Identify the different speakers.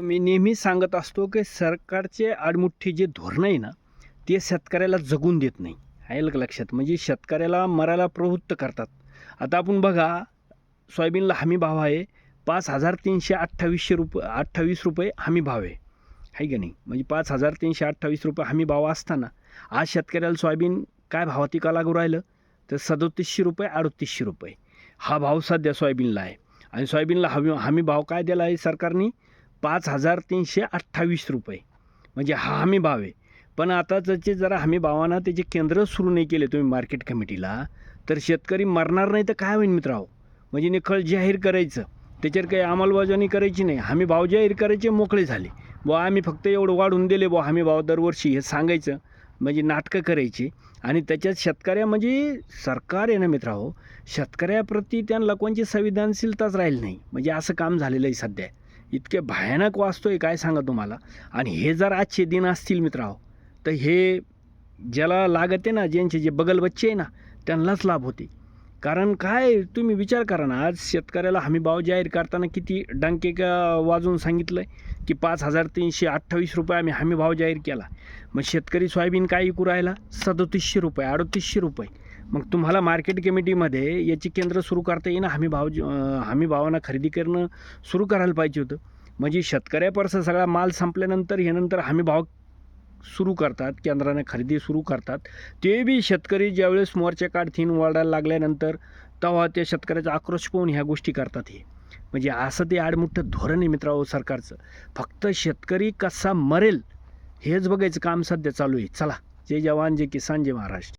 Speaker 1: मी नेहमी सांगत असतो की सरकारचे आडमुठ्ठी जे धोरणं आहे ना ते शेतकऱ्याला जगून देत नाही. आहे का लक्षात. म्हणजे शेतकऱ्याला मरायला प्रवृत्त करतात. आता आपण बघा सोयाबीनला हमी भाव आहे. पाच हजार तीनशे अठ्ठावीसशे रुपये अठ्ठावीस रुपये हमी भाव आहे. आहे की नाही? म्हणजे पाच हजार तीनशे अठ्ठावीस रुपये हमी भाव असताना आज शेतकऱ्याला सोयाबीन काय भावात का लागू राहिलं? तर सदोतीसशे रुपये अडतीसशे रुपये. हा भाव सध्या सोयाबीनला आहे. आणि सोयाबीनला हमी हमी भाव काय दिला आहे सरकारने? पाच हजार तीनशे अठ्ठावीस रुपये. म्हणजे हा हमी भाव आहे. पण आता त्याचे जरा हमी भावांना त्याचे केंद्र सुरू नाही केले तुम्ही मार्केट कमिटीला तर शेतकरी मरणार नाही तर काय होईल मित्रांनो? म्हणजे निखळ जाहीर करायचं. त्याच्यावर काही अंमलबजावणी करायची नाही. हमी भाव जाहीर करायचे मोकळे झाले. बुवा आम्ही फक्त एवढं वाढून दिले बुवा हमी भाव दरवर्षी हे सांगायचं. म्हणजे नाटकं करायची. आणि त्याच्यात शेतकऱ्या म्हणजे सरकार आहे ना मित्रांनो शेतकऱ्याप्रती त्या लोकांची संवेदनशीलताच राहील नाही. म्हणजे असं काम झालेलं आहे सध्या. इतके भयानक वाचतोय काय सांगा तुम्हाला? आणि हे जर आजचे दिन असतील मित्रांनो तर हे ज्याला लागत आहे ना ज्यांचे जे बगल बच्चे आहे ना त्यांनाच लाभ होते. कारण काय तुम्ही विचार करा ना आज शेतकऱ्याला हमी भाव जाहीर करताना किती डंके का वाजवून सांगितलं आहे की पाच हजार तीनशे अठ्ठावीस रुपये आम्ही हमी भाव जाहीर केला. मग शेतकरी सोयाबीन काय विकू राहिला? सदोतीसशे रुपये अडतीसशे रुपये. मग तुम्हाला मार्केट कमिटीमध्ये याची केंद्र सुरू करता येईन हमी भाव हमी भावांना खरेदी करणं सुरू करायला पाहिजे होतं. म्हणजे शेतकऱ्यापर्यंत सगळा माल संपल्यानंतर हे नंतर हमी भाव सुरू करतात केंद्राने खरेदी सुरू करतात. ते बी शेतकरी ज्यावेळेस मोर्चा काढतीन वळायला लागल्यानंतर तेव्हा त्या शेतकऱ्याचा आक्रोश पाहून ह्या गोष्टी करतात हे. म्हणजे असं ते आडमुठं धोरण आहे मित्रांनो सरकारचं. फक्त शेतकरी कसा मरेल हेच बघायचं काम सध्या चालू आहे. चला. जय जवान जय किसान जय महाराष्ट्र.